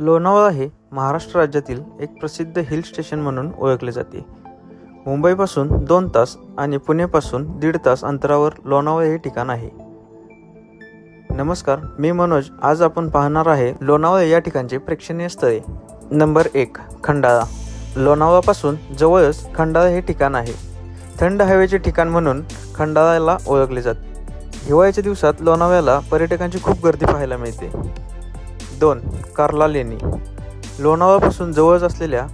लोणावळा हे महाराष्ट्र राज्यातील एक प्रसिद्ध हिल स्टेशन म्हणून ओळखले जाते. मुंबईपासून दोन तास आणि पुण्यापासून दीड तास अंतरावर लोणावळा हे ठिकाण आहे. नमस्कार मी मनोज. आज आपण पाहणार आहे लोणावळा या ठिकाणचे प्रेक्षणीय स्थळे. नंबर एक खंडाळा. लोणावळापासून जवळच खंडाळा हे ठिकाण आहे. थंड हवेचे ठिकाण म्हणून खंडाळ्याला ओळखले जाते. हिवाळ्याच्या दिवसात लोणावळ्याला पर्यटकांची खूप गर्दी पाहायला मिळते. दोन कार्ला लेणी लोणावळापासून जवळच असलेल्या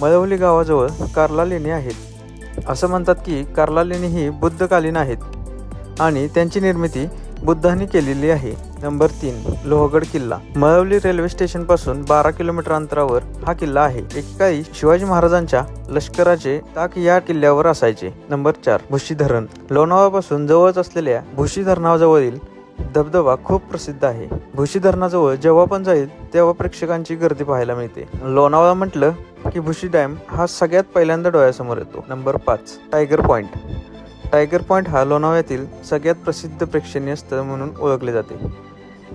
मळवली गावाजवळ कार्ला लेणी आहेत. असं म्हणतात की कार्ला लेणी ही बुद्धकालीन आहेत आणि त्यांची निर्मिती बुद्धांनी केलेली आहे. नंबर तीन लोहगड किल्ला. मळवली रेल्वे स्टेशनपासून बारा किलोमीटर अंतरावर हा किल्ला आहे. एकेकाळी शिवाजी महाराजांच्या लष्कराचे ताक या किल्ल्यावर असायचे. नंबर चार भुशी धरण लोणावळापासून जवळच असलेल्या भुशी धरणाजवळील धबधबा खूप प्रसिद्ध आहे. भुशी धरणाजवळ जेव्हा पण जाईल तेव्हा प्रेक्षकांची गर्दी पाहायला मिळते. लोणावळा म्हटलं की भुशी डॅम हा सगळ्यात पहिल्यांदा डोळ्यासमोर येतो. नंबर पाच टायगर पॉइंट. टायगर पॉइंट हा लोणावळ्यातील सगळ्यात प्रसिद्ध प्रेक्षणीय स्थळ म्हणून ओळखले जाते.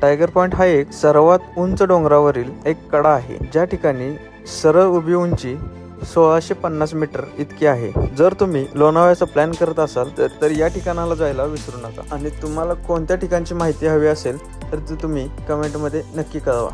टायगर पॉइंट हा एक सर्वात उंच डोंगरावरील एक कडा आहे. ज्या ठिकाणी सरळ उभी उंची सोळाशे पन्नास मीटर इतकी आहे. जर तुम्ही लोणावळ्याचा प्लॅन करत असाल तर तर या ठिकाणाला जायला विसरू नका. आणि तुम्हाला कोणत्या ठिकाणची माहिती हवी असेल तर ती तुम्ही कमेंटमध्ये नक्की कळवा.